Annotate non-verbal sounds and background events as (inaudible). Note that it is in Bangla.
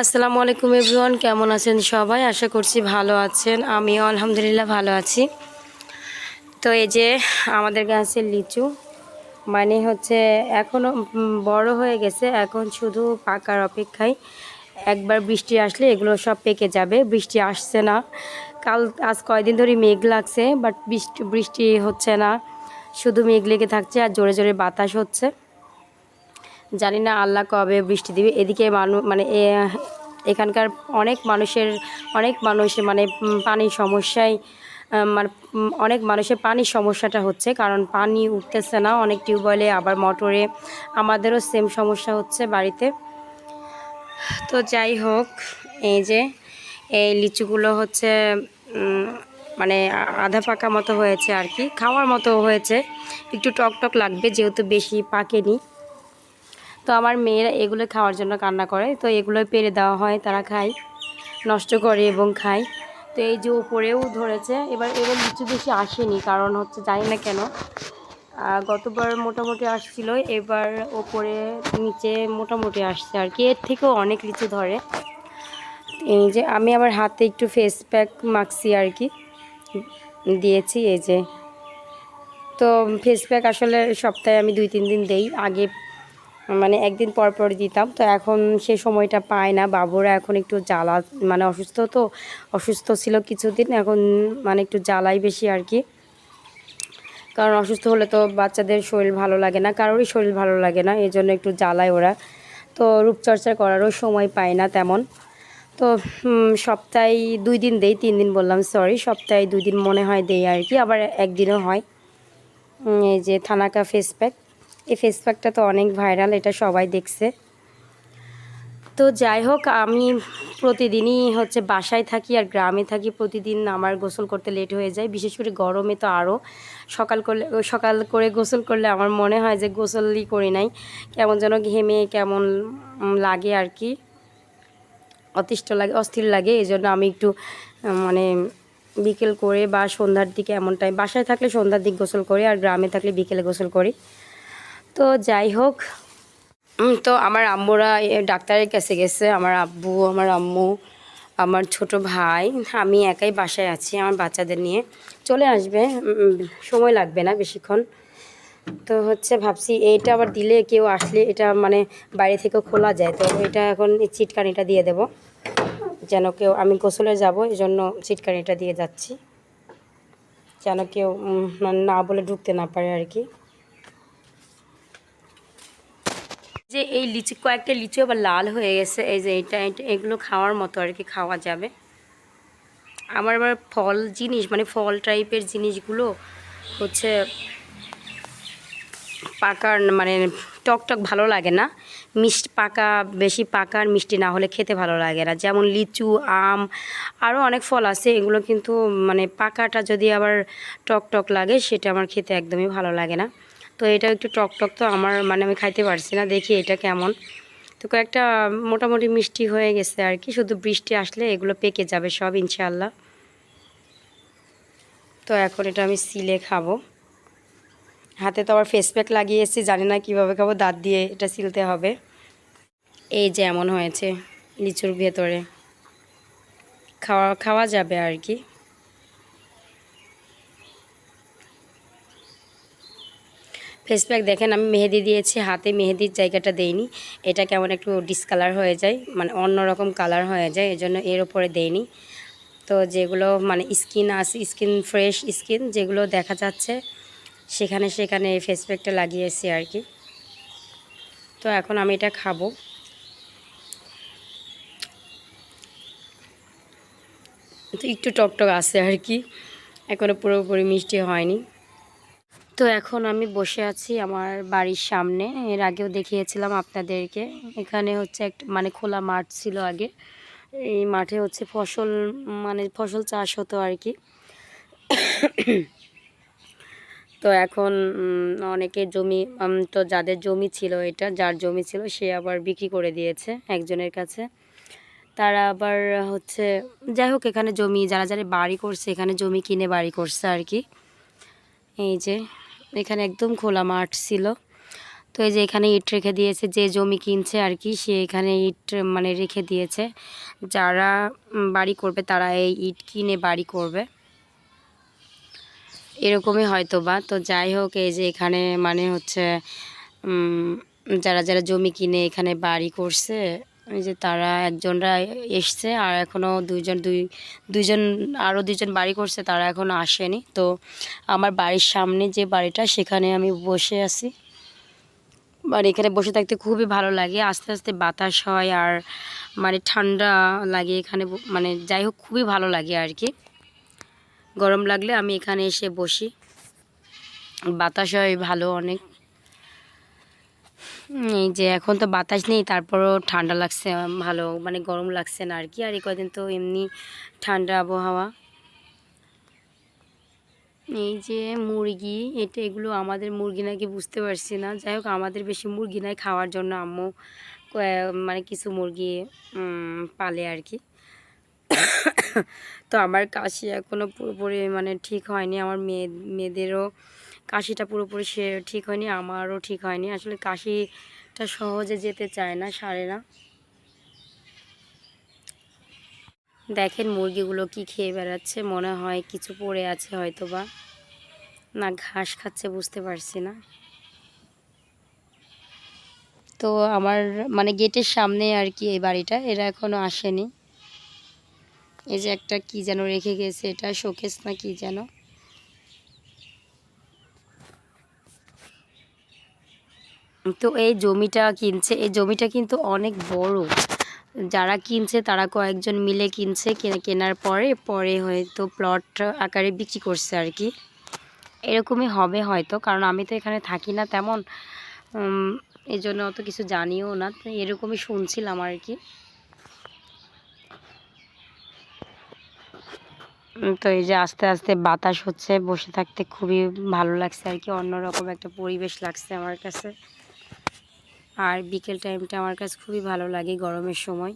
আসসালামু আলাইকুম এভরিওয়ান, কেমন আছেন সবাই? আশা করছি ভালো আছেন। আমিও আলহামদুলিল্লাহ ভালো আছি। তো এই যে আমাদের গাছের লিচু মানে হচ্ছে এখনও বড় হয়ে গেছে। এখন শুধু পাকার অপেক্ষায়। একবার বৃষ্টি আসলে এগুলো সব পেকে যাবে। বৃষ্টি আসছে না। কাল, আজ কয়দিন ধরে মেঘ লাগছে বাট বৃষ্টি বৃষ্টি হচ্ছে না। শুধু মেঘ লেগে থাকছে আর জোরে জোরে বাতাস হচ্ছে। জানি না আল্লাহ কবে বৃষ্টি দিবে। এদিকে মানে এ- এখানকার অনেক মানুষের, অনেক মানুষ মানে পানির সমস্যায় মানে অনেক মানুষের পানির সমস্যাটা হচ্ছে, কারণ পানি উঠতেছে না, অনেক টিউবওয়েলে, আবার মোটরে। আমাদেরও সেম সমস্যা হচ্ছে বাড়িতে। তো যাই হোক, এই যে, এই লিচুগুলো হচ্ছে মানে আধা পাকা মতো হয়েছে আর কি। খাওয়ার মতো হয়েছে। একটু টক টক লাগবে, যেহেতু বেশি পাকেনি। তো আমার মেয়েরা এগুলো খাওয়ার জন্য কান্না করে। তো এগুলো পেরে দেওয়া হয়, তারা খায়, নষ্ট করে এবং খায়। তো এই যে উপরেও ধরেছে, এবার এবার লিচু বেশি আসেনি, কারণ হচ্ছে জানি না কেন। গতবার মোটামুটি আসছিল, এবার ওপরে নিচে মোটামুটি আসছে আর কি। এর থেকেও অনেক লিচু ধরে। এই যে আমি আমার হাতে একটু ফেস প্যাক মাখছি আর কি। দিয়েছি, এই যে। তো ফেস প্যাক আসলে সপ্তাহে আমি দুই, তিন দিন দেই। আগে মানে একদিন পর পর দিতাম। তো এখন সে সময়টা পায় না। বাবুরা এখন একটু জ্বালা মানে অসুস্থ তো, অসুস্থ ছিল কিছুদিন। এখন মানে একটু জ্বালাই বেশি আর কি। কারণ অসুস্থ হলে তো বাচ্চাদের শরীর ভালো লাগে না। কারোরই শরীর ভালো লাগে না। এই জন্য একটু জ্বালায় ওরা। তো রূপচর্চা করারও সময় পায় না তেমন। তো সপ্তাহে দুই দিন দেই, তিন দিন বললাম সরি সপ্তাহে দুই দিন মনে হয় দেই আর কি। আবার একদিনও হয়। এই যে থানাকা ফেস প্যাক এই ফেস প্যাকটা তো অনেক ভাইরাল এটা সবাই দেখছে। তো যাই হোক, আমি প্রতিদিনই হচ্ছে বাসায় থাকি আর গ্রামে থাকি, প্রতিদিন আমার গোসল করতে লেট হয়ে যায়। বিশেষ করে গরমে তো আরও সকাল করলে, সকাল করে গোসল করলে আমার মনে হয় যে গোসলই করি নাই। কেমন যেন ঘেমে, কেমন লাগে আর কি। অতিষ্ঠ লাগে, অস্থির লাগে এই জন্য আমি একটু মানে বিকেল করে বা সন্ধ্যার দিকে এমন টাইম বাসায় থাকলে সন্ধ্যার দিক গোসল করি আর গ্রামে থাকলে বিকেলে গোসল করি। তো যাই হোক। তো আমার আম্মুরা ডাক্তারের কাছে গেছে। আমার আব্বু, আমার আম্মু, আমার ছোট ভাই, আমি একাই বাসায় আছি, আমার বাচ্চাদের নিয়ে। চলে আসবে সময় লাগবে না বেশিক্ষণ। তো হচ্ছে ভাবছি, এইটা আবার দিলে কেউ আসলে এটা মানে বাইরে থেকেও খোলা যায়। তো এটা এখন চিটকানিটা দিয়ে দেব। যেন কেউ, আমি গোসলে যাব এই জন্য চিটকানিটা দিয়ে যাচ্ছি। যেন কেউ না বলে ঢুকতে না পারে আর কি যে এই লিচু, কয়েকটা লিচু আবার লাল হয়ে গেছে। এই যে এটা এগুলো খাওয়ার মতো আর কি খাওয়া যাবে। আমার আবার ফল জিনিস মানে ফল টাইপের জিনিসগুলো হচ্ছে পাকার মানে টক টক ভালো লাগে না। মিষ্টি পাকা, বেশি পাকা আর মিষ্টি না হলে খেতে ভালো লাগে না। যেমন লিচু, আম আরও অনেক ফল আছে। এগুলো কিন্তু মানে পাকাটা যদি আবার টক টক লাগে, সেটা আমার খেতে একদমই ভালো লাগে না। তো এটা একটু টক টক তো আমার মানে আমি খাইতে পারছি না। দেখি এটা কেমন। তো কয়েকটা মোটামুটি মিষ্টি হয়ে গেছে আর কি। শুধু বৃষ্টি আসলে এগুলো পেকে যাবে সব ইনশাল্লাহ তো এখন এটা আমি সিলে খাব। হাতে তো আবার ফেস প্যাক লাগিয়ে এসেছি জানি না কীভাবে খাব, দাঁত দিয়ে এটা সিলতে হবে। এই যে এমন হয়েছে, লিচুর ভেতরে। খাওয়া খাওয়া যাবে আর কি। ফেস প্যাক দেখেন, আমি মেহেদি দিয়েছি, হাতে মেহেদির জায়গাটা দেইনি। এটা কেমন একটু ডিসকালার হয়ে যায় মানে অন্যরকম কালার হয়ে যায়, এজন্য এর ওপরে দেইনি। তো যেগুলো মানে স্কিন আছে স্কিন ফ্রেশ স্কিন যেগুলো দেখা যাচ্ছে, সেখানে সেখানে ফেস প্যাকটা লাগিয়েছি আর কি। তো এখন আমি এটা খাব। তো একটু টকটক আছে আর কি। এখনও পুরোপুরি মিষ্টি হয়নি। তো এখন আমি বসে আছি আমার বাড়ির সামনে। এর আগেও দেখিয়েছিলাম আপনাদেরকে। এখানে হচ্ছে একটা মানে খোলা মাঠ ছিল আগে। এই মাঠে হচ্ছে ফসল মানে ফসল চাষ হতো আর কি। তো এখন উম, অনেকে জমি তো যাদের জমি ছিল এটা যার জমি ছিল সে আবার বিক্রি করে দিয়েছে একজনের কাছে। তারা আবার হচ্ছে যাই হোক এখানে জমি যারা যারা বাড়ি করছে এখানে জমি কিনে বাড়ি করছে আর কি। এই যে এখানে একদম খোলা মাঠ ছিল। তো এই যে এখানে ইট রেখে দিয়েছে, যে জমি কিনছে আর কি, সে এখানে ইট মানে রেখে দিয়েছে। যারা বাড়ি করবে তারা এই ইট কিনে বাড়ি করবে। এরকমই হয়তো বা তো যাই হোক, এই যে এখানে মানে হচ্ছে যারা যারা জমি কিনে এখানে বাড়ি করছে যে তারা একজনরা এসছে আর এখনও দুইজন, দুই, দুইজন আরও দুইজন বাড়ি করছে, তারা এখনও আসেনি। তো আমার বাড়ির সামনে যে বাড়িটা, সেখানে আমি বসে আছি। আর এখানে বসে থাকতে খুবই ভালো লাগে। আস্তে আস্তে বাতাস হয় আর মানে ঠান্ডা লাগে এখানে। মানে যাই হোক, খুবই ভালো লাগে আর কি। গরম লাগলে আমি এখানে এসে বসি। বাতাস হয় ভালো অনেক। এই যে এখন তো বাতাস নেই, তারপরও ঠান্ডা লাগছে, ভালো মানে গরম লাগছে না আর কি। আর এই কদিন তো এমনি ঠান্ডা আবহাওয়া। এই যে মুরগি, এটা এগুলো আমাদের মুরগি নাকি বুঝতে পারছি না। যাই হোক, আমাদের বেশি মুরগি নাই খাওয়ার জন্য আম্মু মানে কিছু মুরগি পালে আর কি। (coughs) তো আমার কাশি এখনও পুরোপুরি মানে ঠিক হয়নি। আমার মেয়ে, মেয়েদেরও কাশিটা পুরোপুরি সে ঠিক হয়নি, আমারও ঠিক হয়নি। আসলে কাশিটা সহজে যেতে চায় না, সারে না। দেখেন মুরগিগুলো কি খেয়ে বেড়াচ্ছে, মনে হয় কিছু পড়ে আছে হয়তো বা না, ঘাস খাচ্ছে বুঝতে পারছি না। তো আমার মানে গেটের সামনে আর কি এই বাড়িটা, এরা এখনও আসেনি। এই যে একটা কি যেন রেখে গেছে, এটা শোকেস না কি যেন। তো এই জমিটা কিনছে, এই জমিটা কিন্তু অনেক বড়। যারা কিনছে তারা কয়েকজন মিলে কিনছে কেনার পরে পরে হয়তো প্লট আকারে বিক্রি করছে আর কি। এরকমই হবে হয়তো, কারণ আমি তো এখানে থাকি না তেমন। এই জন্য অত কিছু জানিও না এরকমই শুনছিলাম আর কি। তো এই যে আস্তে আস্তে বাতাস হচ্ছে, বসে থাকতে খুবই ভালো লাগছে আর কি, অন্যরকম একটা পরিবেশ লাগছে আমার কাছে। আর বিকেল টাইমটা আমার কাছে খুবই ভালো লাগে গরমের সময়।